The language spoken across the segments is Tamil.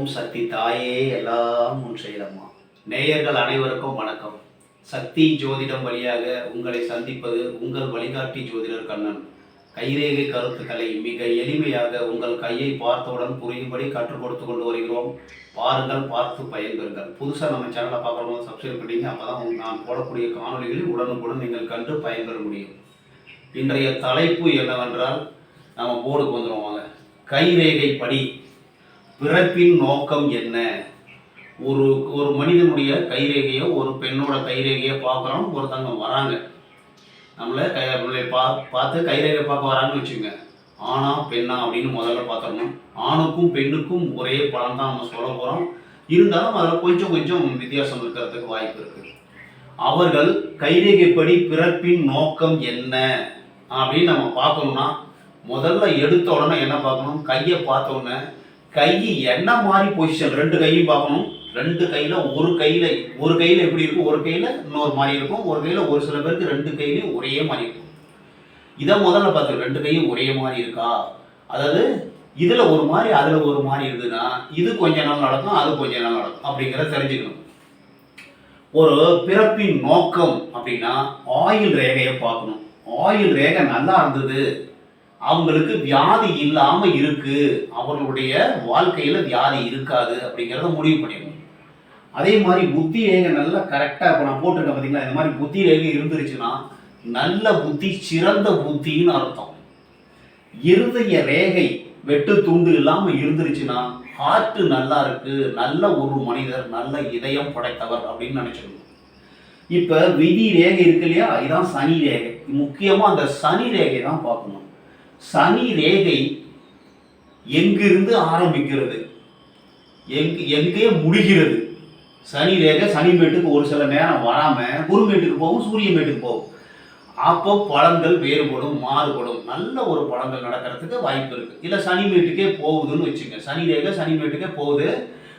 ஓம் சக்தி தாயே எல்லாம் உன் செயலம்மா. நேயர்கள் அனைவருக்கும் வணக்கம். சக்தி ஜோதிடம் வழியாக உங்களை சந்திப்பது உங்கள் வழிகாட்டி ஜோதிடர் கண்ணன். கைரேகை கருத்துக்களை மிக எளிமையாக உங்கள் கையை பார்த்தவுடன் புரியும்படி கற்றுக் கொடுத்து கொண்டு வருகிறோம். பாருங்கள் பார்த்து பயன்பெறுங்கள். புதுசாக நம்ம சேனலை பார்க்குறவங்க சப்ஸ்கிரைப் பண்ணிங்க அப்போ தான் நான் போடக்கூடிய காணொளிகளில் உடனுக்குடன் நீங்கள் கண்டு பயன்பெற முடியும். இன்றைய தலைப்பு என்னவென்றால் நம்ம போர்டுக்கு வந்துடுவோம் வாங்க. கைரேகை படி பிறப்பின் நோக்கம் என்ன? ஒரு ஒரு மனிதனுடைய கைரேகையோ ஒரு பெண்ணோட கைரேகையோ பார்க்குறோம் ஒருத்தவங்க வராங்க. நம்மளை கை நம்மளை பா பார்த்து கைரேகை பார்க்க வராங்கன்னு வச்சுக்கோங்க ஆணா பெண்ணா அப்படின்னு முதல்ல பார்த்துடணும். ஆணுக்கும் பெண்ணுக்கும் ஒரே பலன் தான் நம்ம சொல்ல போகிறோம் இருந்தாலும் அதில் கொஞ்சம் கொஞ்சம் வித்தியாசம் இருக்கிறதுக்கு வாய்ப்பு இருக்குது அவர்கள் கைரேகைப்படி பிறப்பின் நோக்கம் என்ன அப்படின்னு நம்ம பார்க்கணும்னா முதல்ல எடுத்த உடனே என்ன பார்க்கணும்? கையை பார்த்த உடனே கை என்ன மாதிரி பொசிஷன் ரெண்டு கையும் பார்க்கணும். ரெண்டு கையில் ஒரு கையில் ஒரு கையில் எப்படி இருக்கும்? ஒரு கையில் இன்னொரு மாதிரி இருக்கும். ஒரு கையில் ஒரு சில பேருக்கு ரெண்டு கையிலையும் ஒரே மாதிரி இருக்கும். இதை முதல்ல பார்த்து ரெண்டு கையும் ஒரே மாதிரி இருக்கா? அதாவது இதில் ஒரு மாதிரி அதில் ஒரு மாதிரி இருந்ததுன்னா இது கொஞ்ச நாள் நடக்கும் அது கொஞ்ச நாள் நடக்கும் அப்படிங்கிறத தெரிஞ்சுக்கணும். ஒரு பிறப்பின் நோக்கம் அப்படின்னா ஆயில் ரேகையை பார்க்கணும். ஆயில் ரேகை நல்லா இருந்தது. அவங்களுக்கு வியாதி இல்லாம இருக்கு. அவர்களுடைய வாழ்க்கையில வியாதி இருக்காது அப்படிங்கிறத முடிவு பண்ணிடணும். அதே மாதிரி புத்தி ரேகை நல்லா கரெக்டா இப்போ நான் போட்டிருக்கேன் பார்த்தீங்களா இந்த மாதிரி புத்தி ரேகை இருந்துருச்சுன்னா நல்ல புத்தி சிறந்த புத்தின்னு அர்த்தம். இருதய ரேகை வெட்டு துண்டு இல்லாம இருந்துருச்சுன்னா ஹார்ட் நல்லா இருக்கு நல்ல ஒரு மனிதர் நல்ல இதயம் படைத்தவர் அப்படின்னு நினைச்சிடணும் இப்போ விதி ரேகை இருக்கு இல்லையா? இதுதான் சனி ரேகை. முக்கியமாக அந்த சனி ரேகை தான் பார்க்கணும். சனி ரேகை எங்கிருந்து ஆரம்பிக்கிறது? எங்க எங்கே முடிகிறது? சனி ரேகை சனி மேட்டுக்கு ஒரு சில நேரம் வராம குருமேட்டுக்கு போகும் சூரிய மேட்டுக்கு போகும். அப்போ பழங்கள் வேறுபடும் மாறுபடும். நல்ல ஒரு பழங்கள் நடக்கிறதுக்கு வாய்ப்பு இருக்கு. இல்லை சனி மேட்டுக்கே போகுதுன்னு வச்சுங்க. சனி ரேகை சனி மேட்டுக்கே போகுது.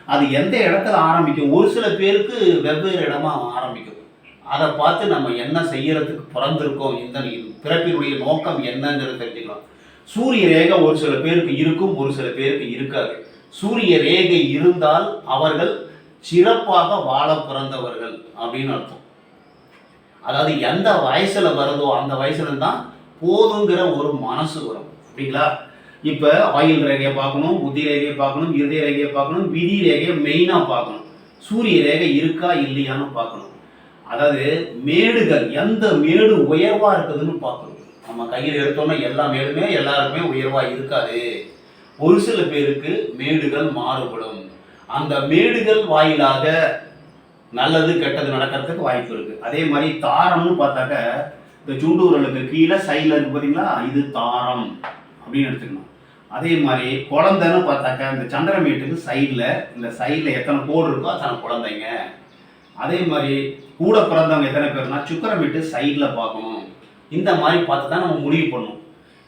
அது எந்த இடத்துல ஆரம்பிக்கும்? ஒரு சில பேருக்கு வெவ்வேறு இடமா ஆரம்பிக்கும். அதை பார்த்து நம்ம என்ன செய்யறதுக்கு பிறந்திருக்கோம்? இந்த பிறப்பினுடைய நோக்கம் என்னங்கிறத தெரிஞ்சு சூரிய ரேகை ஒரு சில பேருக்கு இருக்கும் ஒரு சில பேருக்கு இருக்காது. சூரிய ரேகை இருந்தால் அவர்கள் சிறப்பாக வாழ பிறந்தவர்கள் அப்படின்னு அர்த்தம். அதாவது எந்த வயசுல வருதோ அந்த வயசுல தான் போதுங்கிற ஒரு மனசு வரும். அப்படிங்களா இப்போ ஆயில் ரேகையை பார்க்கணும் புத்தி ரேகையை பார்க்கணும் இருதய ரேகையை பார்க்கணும் விதி ரேகையை மெயினாக பார்க்கணும். சூரிய ரேகை இருக்கா இல்லையான்னு பார்க்கணும். அதாவது மேடுகள் எந்த மேடு உயர்வா இருக்குதுன்னு பார்க்கணும். நம்ம கையில் எடுத்தோம்னா எல்லா மேடுமே எல்லாருக்குமே உயர்வாக இருக்காது. ஒரு சில பேருக்கு மேடுகள் மாறுபடும். அந்த மேடுகள் வாயிலாக நல்லது கெட்டது நடக்கிறதுக்கு வாய்ப்பு இருக்கு. அதே மாதிரி தாரம்னு பார்த்தாக்க இந்த சுண்டு கீழே சைடில் இருக்கு பார்த்தீங்களா இது தாரம் அப்படின்னு எடுத்துக்கணும். அதே மாதிரி குழந்தைன்னு பார்த்தாக்க இந்த சந்திரமேட்டுக்கு சைடில் இந்த சைடில் எத்தனை கோடு இருக்கோ அத்தனை குழந்தைங்க. அதே மாதிரி கூட பிறந்தவங்க எத்தனை பேர்னா சுக்கரமேட்டு சைடில் பார்க்கணும். இந்த மாதிரி பார்த்து தான் நம்ம முடிவு பண்ணணும்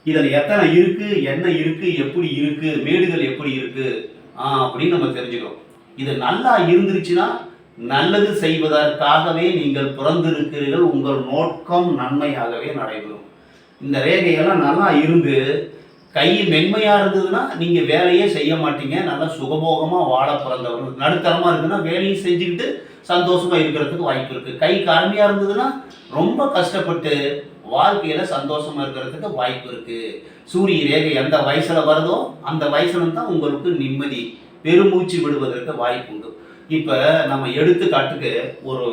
இதில் எத்தனை இருக்குது என்ன இருக்குது எப்படி இருக்குது மேடுகள் எப்படி இருக்குது அப்படின்னு நம்ம தெரிஞ்சுக்கிறோம். இது நல்லா இருந்துருச்சுன்னா நல்லது செய்வதற்காகவே நீங்கள் பிறந்திருக்கிறீர்கள் உங்கள் நோக்கம் நன்மையாகவே நடைபெறும். இந்த ரேகையெல்லாம் நல்லா இருந்து கை மென்மையாக இருந்ததுன்னா நீங்கள் வேலையே செய்ய மாட்டீங்க நல்லா சுகபோகமாக வாழ பிறந்தவர்கள். நடுத்தரமாக இருந்ததுன்னா வேலையும் செஞ்சுக்கிட்டு சந்தோஷமாக இருக்கிறதுக்கு வாய்ப்பு இருக்குது கை கருமையா இருந்ததுன்னா ரொம்ப கஷ்டப்பட்டு வாழ்க்கையில சந்தோஷமா இருக்கிறதுக்கு வாய்ப்பு இருக்கு. சூரிய ரேகை எந்த வயசுல வருதோ அந்த வயசுல தான் உங்களுக்கு நிம்மதி பெருமூச்சு விடுவதற்கு வாய்ப்பு உண்டு. இப்ப நம்ம எடுத்துக்காட்டுக்கு ஒரு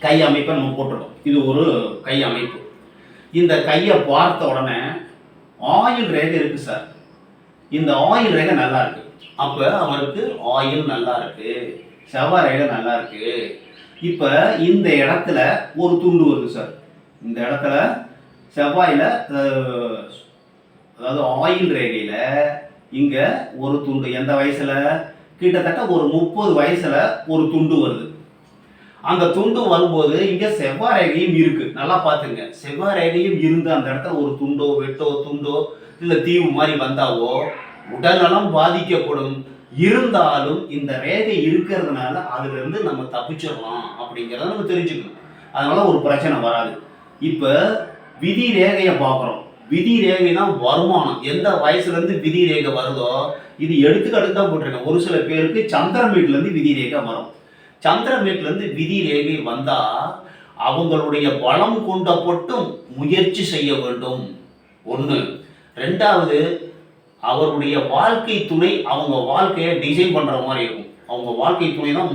கை அமைப்பை நம்ம போட்டுருக்கோம். இது ஒரு கை அமைப்பு. இந்த கையை பார்த்த உடனே ஆயில் ரேகை இருக்கு சார். இந்த ஆயில் ரேகை நல்லா இருக்கு. அப்ப அவருக்கு ஆயில் நல்லா இருக்கு. செவ்வாய் ரேகை நல்லா இருக்கு. இப்ப இந்த இடத்துல ஒரு துண்டு வருது சார். இந்த இடத்துல செவ்வாயில அதாவது ஆயில் ரேகையில் இங்கே ஒரு துண்டு எந்த வயசில்? கிட்டத்தட்ட ஒரு முப்பது வயசில் ஒரு துண்டு வருது. அந்த துண்டு வரும்போது இங்கே செவ்வாய் ரேகையும் இருக்குது நல்லா பார்த்துங்க. செவ்வாய் ரேகையும் இருந்து அந்த இடத்துல ஒரு துண்டோ வெட்டோ துண்டோ இல்லை தீவு மாதிரி வந்தாவோ உடல்நலம் பாதிக்கப்படும். இருந்தாலும் இந்த ரேகை இருக்கிறதுனால அதுலேருந்து நம்ம தப்பிச்சிடலாம் அப்படிங்கிறத நம்ம தெரிஞ்சுக்கணும். அதனால ஒரு பிரச்சனை வராது. இப்போ விதி ரேகையை பார்க்குறோம். விதி ரேகை தான் வருமானம். எந்த வயசுலேருந்து விதி ரேகை வருதோ இது எடுத்துக்காட்டு தான் போட்டிருக்கேன். ஒரு சில பேருக்கு சந்திரமீட்ல இருந்து விதி ரேகை வரும். சந்திரமீட்ல இருந்து விதி ரேகை வந்தால் அவங்களுடைய பலம் கொண்ட பொட்டும் முயற்சி செய்ய வேண்டும். ஒன்று ரெண்டாவது அவருடைய வாழ்க்கை துணை அவங்க வாழ்க்கையை டிசைன் பண்ணுற மாதிரி இருக்கும். அவங்க வாழ்க்கை துணை தான்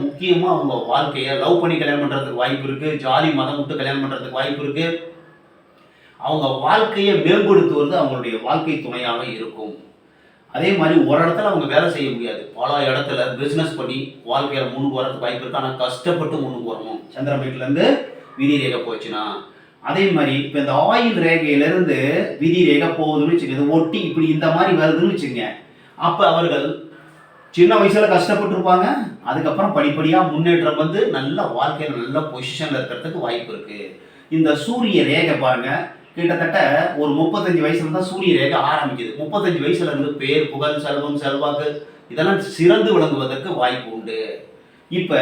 அவங்க வாழ்க்கையை லவ் பண்ணி கல்யாணம் பண்ணுறதுக்கு வாய்ப்பு இருக்குது ஜாதி மதம் விட்டு கல்யாணம் பண்ணுறதுக்கு வாய்ப்பு இருக்குது அவங்க வாழ்க்கையை மேம்படுத்துவது அவங்களுடைய வாழ்க்கை துணையாக இருக்கும். அதே மாதிரி ஒரு இடத்துல அவங்க வேலை செய்ய முடியாது. பல இடத்துல பிஸ்னஸ் பண்ணி வாழ்க்கையில் முன்னுக்கு வரதுக்கு வாய்ப்பு இருக்குது ஆனால் கஷ்டப்பட்டு முன்னுக்கு வரணும். சந்திரமேட்லேருந்து விதி ரேகை போச்சுன்னா. அதே மாதிரி இப்போ இந்த ஆயில் ரேகையிலேருந்து விதி ரேகை போகுதுன்னு வச்சுக்கோங்க. இது ஒட்டி இப்படி இந்த மாதிரி வருதுன்னு வச்சுக்கோங்க. அப்போ அவர்கள் சின்ன வயசுல கஷ்டப்பட்டிருப்பாங்க. அதுக்கப்புறம் படிப்படியாக முன்னேற்றம் வந்து நல்ல வாழ்க்கையில் நல்ல பொசிஷனில் இருக்கிறதுக்கு வாய்ப்பு இருக்குது இந்த சூரிய ரேகை பாருங்கள் கிட்டத்தட்ட ஒரு முப்பத்தஞ்சு வயசுல தான் சூரிய ரேகை ஆரம்பிக்குது. முப்பத்தஞ்சு வயசுல இருந்து பேர் புகழ் செல்வம் செல்வாக்கு இதெல்லாம் சிறந்து விளங்குவதற்கு வாய்ப்பு உண்டு. இப்போ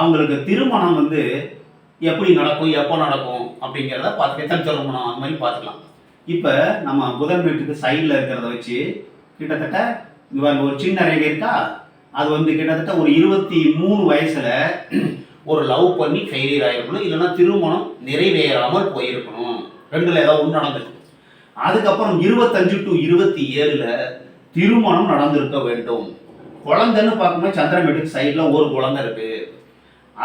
அவங்களுக்கு திருமணம் வந்து எப்படி நடக்கும் எப்போ நடக்கும் அப்படிங்கிறத பார்த்து எத்தனை திருமணம் அந்த மாதிரி பார்த்துக்கலாம். இப்போ நம்ம புதன் வீட்டுக்கு சைடில் இருக்கிறத வச்சு கிட்டத்தட்ட இங்க ஒரு சின்ன ரேகை இருக்கா? அது வந்து கிட்டத்தட்ட ஒரு இருபத்தி மூணு வயசுல ஒரு லவ் பண்ணி ஃபெயிலியர் ஆகிருக்கணும் இல்லைன்னா திருமணம் நிறைவேறாமல் போயிருக்கணும். ரெண்டுல ஏதாவது ஒன்று நடந்திருக்கும் அதுக்கப்புறம் இருபத்தஞ்சு டு இருபத்தி ஏழுல திருமணம் நடந்திருக்க வேண்டும். குழந்தைன்னு பார்க்கும்போது சந்திரன் வீட்டுக்கு சைடில் ஒரு குழந்தை இருக்கு.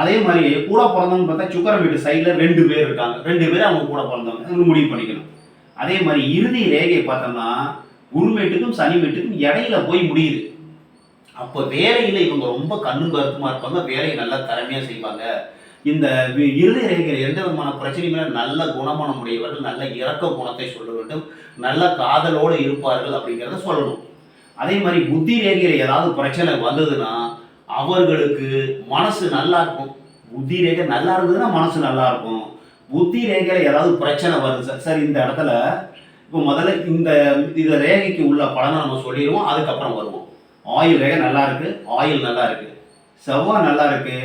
அதே மாதிரி கூட பிறந்தவங்க பார்த்தா சுக்கரன் வீட்டு சைடில் ரெண்டு பேர் இருக்காங்க. ரெண்டு பேர் அவங்க கூட பிறந்தவங்க. முடிவு பண்ணிக்கணும். அதே மாதிரி இறுதி ரேகை பார்த்தோம்னா குருமேட்டுக்கும் சனிமேட்டுக்கும் இடையில போய் முடியுது. அப்போ வேலையில இவங்க ரொம்ப கண்ணும் கருத்துமா இருப்பாங்க வேலையை நல்லா திறமையா செய்வாங்க. இந்த இறுதி ரேகைகள் எந்த விதமான பிரச்சனையுமே நல்ல குணமனம் உடையவர்கள் நல்ல இரக்க குணத்தை சொல்ல வேண்டும். நல்ல காதலோடு இருப்பார்கள் அப்படிங்கிறத சொல்லணும். அதே மாதிரி புத்தி ரேகையில் ஏதாவது பிரச்சனை வந்ததுன்னா அவர்களுக்கு மனசு நல்லா இருக்கும். புத்தி ரேகை நல்லா இருந்ததுன்னா மனசு நல்லா இருக்கும். புத்தி ரேகையில் ஏதாவது பிரச்சனை வருது. சார் சார் இந்த இடத்துல இப்போ முதல்ல இந்த இந்த ரேகைக்கு உள்ள பலனை நம்ம சொல்லிடுவோம் அதுக்கப்புறம் வருவோம். ஆயில் ரேகை நல்லா இருக்கு ஆயில் நல்லா இருக்கு. செவ்வாய் நல்லா இருக்கு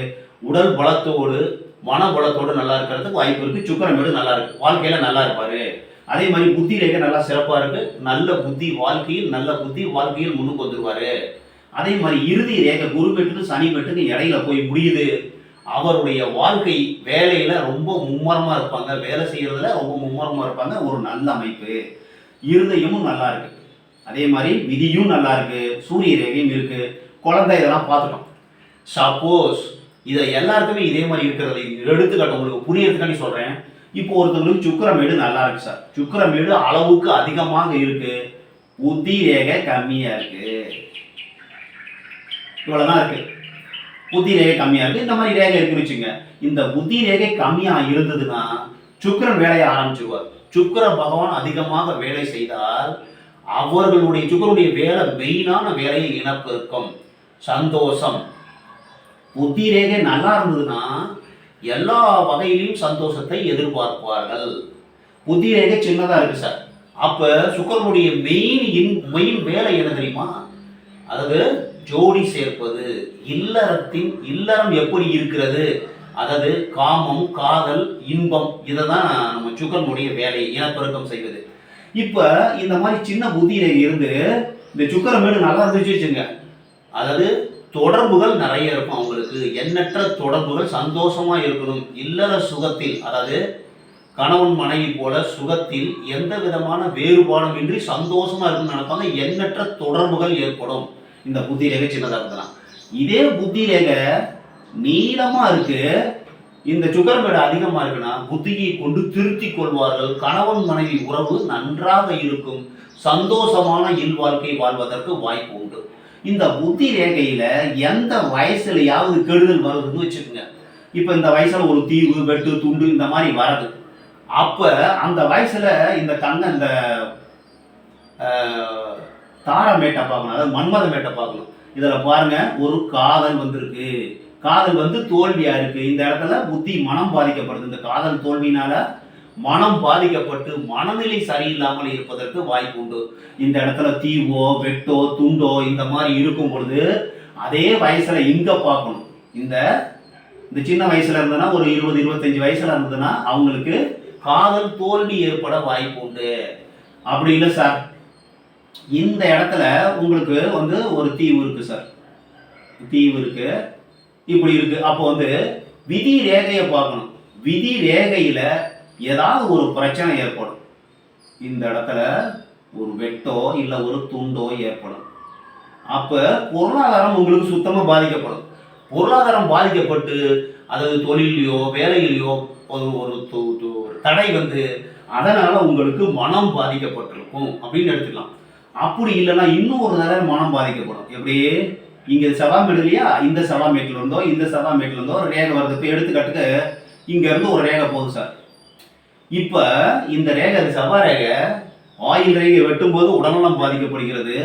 உடல் பலத்தோடு மன பலத்தோடு நல்லா இருக்கிறதுக்கு வாய்ப்பு இருக்கு சுக்கரம் வீடு நல்லா இருக்கு வாழ்க்கையில நல்லா இருப்பாரு. அதே மாதிரி புத்தி ரேகை நல்லா சிறப்பா இருக்கு நல்ல புத்தி வாழ்க்கையில் நல்ல புத்தி வாழ்க்கையில் முன்னுக்கு வந்துருவாரு. அதே மாதிரி இறுதி ரேகை குரு பெட்டுக்கு சனி பெட்டுக்கு இடையில போய் முடியுது. அவருடைய வாழ்க்கை வேலையில ரொம்ப மும்மரமா இருப்பாங்க வேலை செய்யறதுல ரொம்ப மும்மரமா இருப்பாங்க ஒரு நல்ல அமைப்பு. இருதயமும் நல்லா இருக்கு. அதே மாதிரி விதியும் நல்லா இருக்கு சூரிய ரேகையும் இருக்கு குழந்தை இதெல்லாம் பார்த்துட்டோம். சப்போஸ் இதை எல்லாருக்குமே இதே மாதிரி இருக்கிறது. எடுத்துக்காட்டு உங்களுக்கு புரியறதுக்காண்டி சொல்றேன். இப்போ ஒருத்தவங்களுக்கு சுக்கிரமேடு நல்லா இருக்கு சார். சுக்கிரமேடு அளவுக்கு அதிகமாக இருக்கு. உத்தி ரேகை கம்மியா இருக்கு. இவ்வளவுதான் இருக்கு. புத்தி ரேகை கம்மியா இருக்கு. இந்த மாதிரி ரேகை இருக்குன்னு வச்சுங்க. இந்த புத்தி ரேகை கம்மியா இருந்ததுன்னா சுக்கரன் வேலையை ஆரம்பிச்சிருவார். சுக்கர பகவான் அதிகமாக வேலை செய்தால் அவர்களுடைய சுக்கரனுடைய வேலை மெயினான வேலையை இனப்பெருக்கம் சந்தோஷம். புத்தி ரேகை நல்லா இருந்ததுன்னா எல்லா வகையிலையும் சந்தோஷத்தை எதிர்பார்ப்பார்கள். புத்தி ரேகை சின்னதா இருக்கு சார். அப்ப சுக்கரனுடைய மெயின் இன் மெயின் வேலை என்ன தெரியுமா? அதாவது ஜோடி சேர்ப்பது. இல்லறத்தின் இல்லறம் எப்படி இருக்கிறது? அதாவது காமம் காதல் இன்பம் இதை தான் நம்ம சுக்கரனுடைய வேலை இனப்பெருக்கம் செய்வது. இப்போ இந்த மாதிரி சின்ன புத்தி இருந்து இந்த சுக்கரமேடு நல்லா இருந்துச்சு வச்சுங்க அதாவது தொடர்புகள் நிறைய இருக்கும் அவங்களுக்கு. எண்ணற்ற தொடர்புகள் சந்தோஷமா இருக்கணும். இல்லற சுகத்தில் அதாவது கணவன் மனைவி போல சுகத்தில் எந்த விதமான வேறுபாடும் இன்றி சந்தோஷமா இருக்குன்னு நினைப்பாங்க. எண்ணற்ற தொடர்புகள் ஏற்படும். இந்த புத்தி ரேகை சின்னதாக இருக்கலாம் இதே புத்தி ரேகை நீளமா இருக்கு. இந்த சுகர்மேடு அதிகமா இருக்குன்னா புத்தியை கொண்டு திருத்தி கொள்வார்கள். கணவன் மனைவி உறவு நன்றாக இருக்கும். சந்தோஷமான இல்வாழ்க்கை வாழ்வதற்கு வாய்ப்பு உண்டு. இந்த புத்தி ரேகையில எந்த வயசுலயாவது கெடுதல் வருதுன்னு வச்சுக்கோங்க. இப்ப இந்த வயசுல ஒரு தீவு வெட்டு துண்டு இந்த மாதிரி வருது அப்ப அந்த வயசுல இந்த கண்ணை இந்த ஆஹ், தார மேட்டை பார்க்கணும் அதாவது மன்மத மேட்டை பார்க்கணும். இதில் பாருங்க ஒரு காதல் வந்திருக்கு. காதல் வந்து தோல்வியா இருக்கு. இந்த இடத்துல புத்தி மனம் பாதிக்கப்படுது. இந்த காதல் தோல்வினால மனம் பாதிக்கப்பட்டு மனநிலை சரியில்லாமல் இருப்பதற்கு வாய்ப்பு உண்டு. இந்த இடத்துல தீவோ வெட்டோ துண்டோ இந்த மாதிரி இருக்கும் பொழுது அதே வயசுல இங்க பார்க்கணும். இந்த இந்த சின்ன வயசுல இருந்ததுன்னா ஒரு இருபது இருபத்தஞ்சு வயசுல இருந்ததுன்னா அவங்களுக்கு காதல் தோல்வி ஏற்பட வாய்ப்பு உண்டு. அப்படி இல்லை சார். இந்த இடத்துல உங்களுக்கு வந்து ஒரு தீவு இருக்கு சார் தீவு இருக்கு. இப்படி இருக்கு. அப்போ வந்து விதி ரேகையை பார்க்கணும். விதி ரேகையில ஏதாவது ஒரு பிரச்சனை ஏற்படும். இந்த இடத்துல ஒரு வெட்டோ இல்லை ஒரு துண்டோ ஏற்படும். அப்போ பொருளாதாரம் உங்களுக்கு சுத்தமாக பாதிக்கப்படும். பொருளாதாரம் பாதிக்கப்பட்டு அதாவது தொழிலையோ வேலையிலையோ ஒரு ஒரு ஒரு தடை வந்து அதனால் உங்களுக்கு மனம் பாதிக்கப்பட்டிருக்கும். அப்படின்னு எடுத்துக்கலாம். அப்படி இல்லைன்னா இன்னும் ஒரு தடவை மனம் பாதிக்கப்படும். எப்படி? இங்கே செவ்வாய் மேடு இல்லையா இந்த செவாமேட்ல இருந்தோ இந்த செவாமேட்ல இருந்தோ ஒரு ரேகை வருது. இப்போ எடுத்துக்காட்டுக்கு இங்கேருந்து ஒரு ரேகை போகுது சார். இப்போ இந்த ரேகை அது செவ்வாய் ரேகை ஆயில் ரேகை வெட்டும்போது உடல்நலம் பாதிக்கப்படுகிறது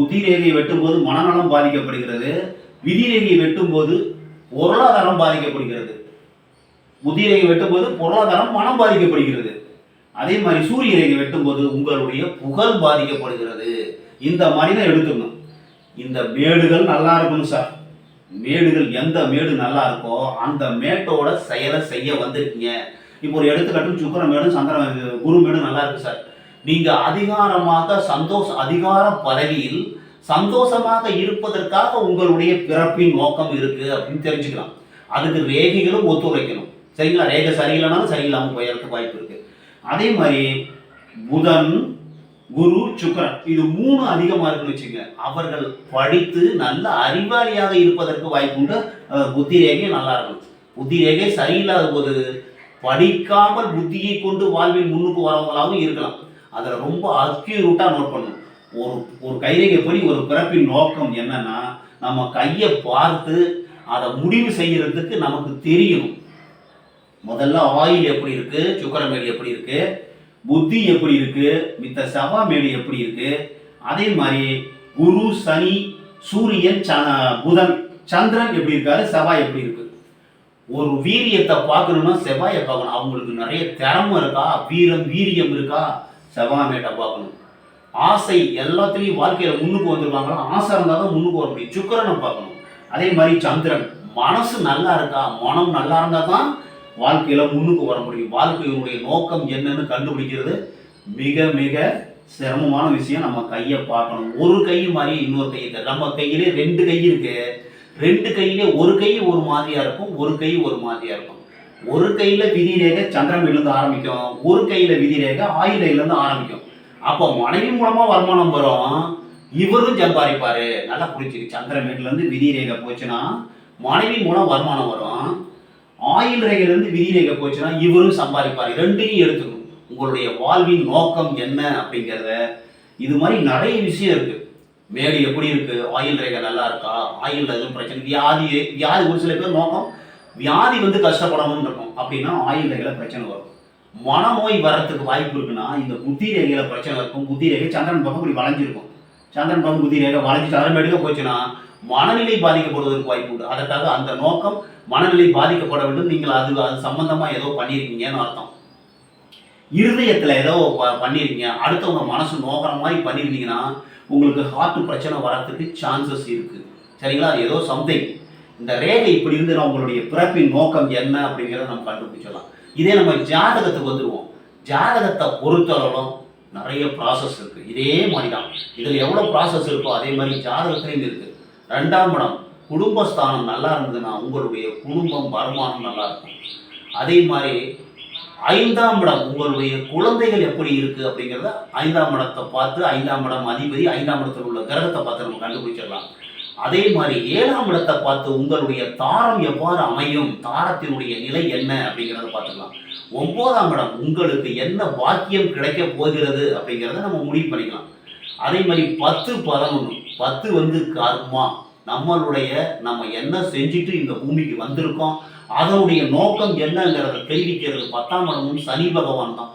உதி ரேகை வெட்டும்போது மனநலம் பாதிக்கப்படுகிறது விதி ரேகை வெட்டும்போது பொருளாதாரம் பாதிக்கப்படுகிறது. உதிரேகை ரேகை வெட்டும்போது பொருளாதாரம் மனம் பாதிக்கப்படுகிறது. அதே மாதிரி சூரியனை வெட்டும்போது உங்களுடைய புகழ் பாதிக்கப்படுகிறது. இந்த மாதிரி தான் எடுத்துக்கணும். இந்த மேடுகள் நல்லா இருக்கணும் சார் மேடுகள் எந்த மேடு நல்லா இருக்கோ அந்த மேட்டோட செயலை செய்ய வந்திருக்கீங்க. இப்போ ஒரு எடுத்துக்காட்டு சுக்கர மேடும் சந்திர குரு மேடும் நல்லா இருக்கு சார் நீங்க அதிகாரமாக சந்தோஷ அதிகார பதவியில் சந்தோஷமாக இருப்பதற்காக உங்களுடைய பிறப்பின் நோக்கம் இருக்கு அப்படின்னு தெரிஞ்சுக்கலாம். அதுக்கு ரேகைகளும் ஒத்துழைக்கணும். சரிங்களா? ரேகை சரியில்லைனாலும் சரியில்லாமல் போயறதுக்கு வாய்ப்பு இருக்கு. அதே மாதிரி புதன் குரு சுக்கரன் இது மூணு அதிகமாக இருக்குன்னு வச்சுங்க அவர்கள் படித்து நல்ல அறிவாளியாக இருப்பதற்கு வாய்ப்புண்டு அஹ், புத்தி ரேகை நல்லா இருக்கும் புத்தி ரேகை சரியில்லாத போது படிக்காமல் புத்தியை கொண்டு வாழ்வில் முன்னுக்கு வரவங்களாகவும் இருக்கலாம். அதில் ரொம்ப அக்யூரூட்டாக நோட் பண்ணணும். ஒரு ஒரு கைரேகைப்படி ஒரு பிறப்பின் நோக்கம் என்னன்னா நம்ம கையை பார்த்து அதை முடிவு செய்யறதுக்கு நமக்கு தெரியணும். முதல்ல ஆயில் எப்படி இருக்கு? சுக்கரமேடு எப்படி இருக்கு? புத்தி எப்படி இருக்கு? மித்த செவ்வா மேடு எப்படி இருக்கு? அதே மாதிரி குரு சனி சூரியன் ச- புதன் சந்திரன் எப்படி இருக்காரு? செவ்வாய் எப்படி இருக்கு? ஒரு வீரியத்தை பார்க்கணும்னா செவ்வாயை பார்க்கணும். அவங்களுக்கு நிறைய திறமை இருக்கா? வீரம் வீரியம் இருக்கா? செவ்வாய் மேட்டை பார்க்கணும். ஆசை எல்லாத்துலேயும் வாழ்க்கையில் முன்னுக்கு வந்துருவாங்களா? ஆசை இருந்தால் தான் முன்னுக்கு வர முடியும். சுக்கரனை பார்க்கணும். அதே மாதிரி சந்திரன். மனசு நல்லா இருக்கா? மனம் நல்லா இருந்தால் தான் வாழ்க்கையில முன்னுக்கு வர முடியும். வாழ்க்கையினுடைய நோக்கம் என்னன்னு கண்டுபிடிக்கிறது மிக மிக சிரமமான விஷயம். நம்ம கையை பார்க்கணும். ஒரு கை மாதிரி இன்னொரு கை இருக்கு நம்ம கையிலே ரெண்டு கை இருக்கு. ரெண்டு கையிலே ஒரு கை ஒரு மாதிரியா இருக்கும். ஒரு கை ஒரு மாதிரியா இருக்கும். ஒரு கையில விதி ரேகை சந்திரன் ஆரம்பிக்கும். ஒரு கையில விதி ரேகை ஆயுத இருந்து ஆரம்பிக்கும். அப்போ மனைவி மூலமா வருமானம் வரும். இவரும் சம்பாதிப்பாரு நல்லா புரிஞ்சுக்கு. சந்திரன் இருந்து விதி ரேகை போச்சுன்னா மனைவி மூலம் வருமானம் வரும். ஆயில் ரேகையிலிருந்து விதி ரேகை போச்சுன்னா இவரும் சம்பாதிப்பார். ரெண்டையும் எடுத்துக்கணும். உங்களுடைய வாழ்வின் நோக்கம் என்ன அப்படிங்கிறத. இது மாதிரி நிறைய விஷயம் இருக்கு. மேடு எப்படி இருக்கு? ஆயில் ரேகை நல்லா இருக்கா? ஆயில் எதுவும் பிரச்சனை? வியாதி வியாதி ஒரு சில பேர் நோக்கம் வியாதி வந்து கஷ்டப்படணும்னு இருக்கும். அப்படின்னா ஆயில் ரேகையில பிரச்சனை வரும். மனநோய் வர்றதுக்கு வாய்ப்பு இருக்குன்னா இந்த புத்தி ரேகையில பிரச்சனை இருக்கும். புத்தி ரேகை சந்திரன் பக்கம் இப்படி வளைஞ்சிருக்கும். சந்திரன் பக்கம் புத்தி ரேகை வளைஞ்சு சந்திரன் மேடுக்க போச்சுன்னா மனநிலை பாதிக்கப்படுவதற்கு வாய்ப்பு உண்டு. அதற்காக அந்த நோக்கம் மனநிலை பாதிக்கப்பட வேண்டும். நீங்கள் அது அது சம்பந்தமா ஏதோ பண்ணியிருக்கீங்கன்னு அர்த்தம். இருதயத்துல ஏதோ ப- பண்ணியிருக்கீங்க. அடுத்தவங்க மனசு நோக்கிற மாதிரி பண்ணியிருந்தீங்கன்னா உங்களுக்கு ஹார்ட் பிரச்சனை வரத்துக்கு சான்சஸ் இருக்கு. சரிங்களா? அது ஏதோ சம்திங் இந்த ரேகை இப்படி இருந்து உங்களுடைய பிறப்பின் நோக்கம் என்ன அப்படிங்கிறத நம்ம கண்டுபிடிச்சிடலாம். இதே நம்ம ஜாதகத்துக்கு வந்துடுவோம் ஜாதகத்தை பொறுத்தளவும் நிறைய ப்ராசஸ் இருக்கு. இதே மாதிரி தான். இதில் எவ்வளோ ப்ராசஸ் இருக்கோ அதே மாதிரி ஜாதகத்திலையும் இருக்குது ரெண்டாம் இடம் குடும்பஸ்தானம் நல்லா இருந்ததுன்னா உங்களுடைய குடும்பம் வருமானம் நல்லா இருக்கும். அதே மாதிரி ஐந்தாம் இடம் உங்களுடைய குழந்தைகள் எப்படி இருக்கு அப்படிங்கிறத ஐந்தாம் இடத்தை பார்த்து ஐந்தாம் இடம் அதிபதி ஐந்தாம் இடத்தில் உள்ள கிரகத்தை பார்த்து நம்ம கண்டுபிடிச்சிடலாம். அதே மாதிரி ஏழாம் இடத்தை பார்த்து உங்களுடைய தாரம் எவ்வாறு அமையும் தாரத்தினுடைய நிலை என்ன அப்படிங்கிறத பார்த்துக்கலாம். ஒன்பதாம் இடம் உங்களுக்கு என்ன பாக்கியம் கிடைக்க போகிறது அப்படிங்கிறத நம்ம முடிவு பண்ணிக்கலாம். அதே மாதிரி பத்து பதினொன்று பத்து வந்து கர்மா நம்மளுடைய நம்ம என்ன செஞ்சுட்டு இந்த பூமிக்கு வந்திருக்கோம் அதனுடைய நோக்கம் என்னங்கிறத தெரிவிக்கிறது பத்தாம் இடமும் சனி பகவான் தான்.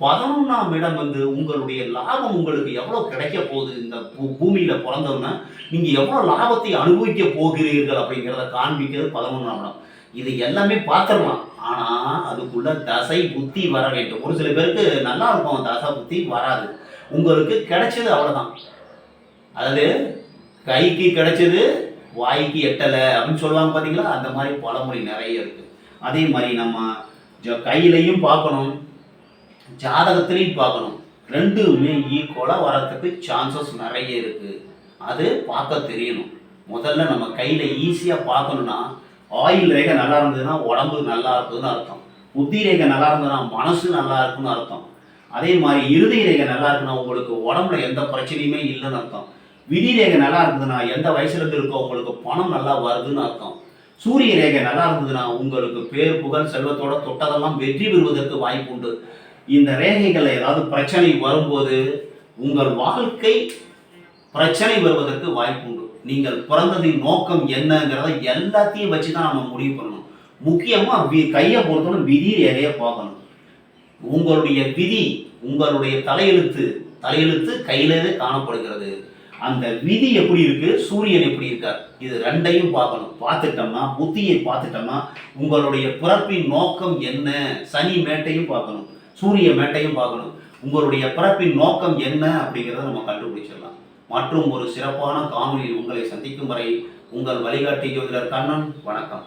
பதினொன்றாம் இடம் வந்து உங்களுடைய லாபம் உங்களுக்கு எவ்வளோ கிடைக்க போகுது? இந்த பூ- பூமியில் பிறந்தவங்க நீங்கள் எவ்வளோ லாபத்தை அனுபவிக்க போகிறீர்கள் அப்படிங்கிறத காண்பிக்கிறது பதினொன்றாம் இடம். இது எல்லாமே பார்த்துடலாம். ஆனால் அதுக்குள்ள தசை புத்தி வர வேண்டும். ஒரு சில பேருக்கு நல்லா இருக்கும் தசை புத்தி வராது. உங்களுக்கு கிடைச்சது அவ்வளோதான் அதாவது கைக்கு கிடைச்சது வாய்க்கு எட்டலை அப்படின்னு சொல்லுவாங்க பார்த்தீங்களா அந்த மாதிரி பழமொழி நிறைய இருக்குது அதே மாதிரி நம்ம ஜ- கையிலையும் பார்க்கணும் ஜாதகத்திலையும் பார்க்கணும். ரெண்டுமே ஈக்குவலாக வரத்துக்கு சான்சஸ் நிறைய இருக்குது அது பார்க்க தெரியணும். முதல்ல நம்ம கையில் ஈஸியாக பார்க்கணுன்னா ஆயில் ரேகை நல்லா இருந்ததுன்னா உடம்பு நல்லா இருக்குதுன்னு அர்த்தம். புத்தி ரேகை நல்லா இருந்ததுன்னா மனசு நல்லா இருக்குன்னு அர்த்தம். அதே மாதிரி இறுதி ரேகை நல்லா இருக்குன்னா உங்களுக்கு உடம்புல எந்த பிரச்சனையுமே இல்லைன்னு அர்த்தம். விதி ரேகை நல்லா இருந்ததுன்னா எந்த வயசுல இருக்கோ உங்களுக்கு பணம் நல்லா வருதுன்னு அர்த்தம். சூரிய ரேகை நல்லா இருந்ததுன்னா உங்களுக்கு பேர் புகழ் செல்வத்தோட தொட்டதெல்லாம் வெற்றி பெறுவதற்கு வாய்ப்பு உண்டு. இந்த ரேகைகள் ஏதாவது பிரச்சனை வரும்போது உங்கள் வாழ்க்கை பிரச்சனை வருவதற்கு வாய்ப்பு உண்டு. நீங்கள் பிறந்ததின் நோக்கம் என்னங்கிறத எல்லாத்தையும் வச்சு தான் நம்ம முடிவு பண்ணணும். முக்கியமாக வி கையை பொறுத்தவரை விதி ரேகையை பார்க்கணும். உங்களுடைய விதி உங்களுடைய தலையெழுத்து தலையெழுத்து கையிலே காணப்படுகிறது. அந்த விதி எப்படி இருக்கு? சூரியன் எப்படி இருக்கார்? இது ரெண்டையும் பார்க்கணும். பார்த்துட்டோம்னா புத்தியை பார்த்துட்டோம்னா உங்களுடைய பிறப்பின் நோக்கம் என்ன? சனி மேட்டையும் பார்க்கணும். சூரிய மேட்டையும் பார்க்கணும். உங்களுடைய பிறப்பின் நோக்கம் என்ன அப்படிங்கிறத நம்ம கண்டுபிடிச்சிடலாம். மற்றும் ஒரு சிறப்பான காணொலியில் உங்களை சந்திக்கும் வரை உங்கள் வழிகாட்டி ஜோதிடர் கண்ணன் வணக்கம்.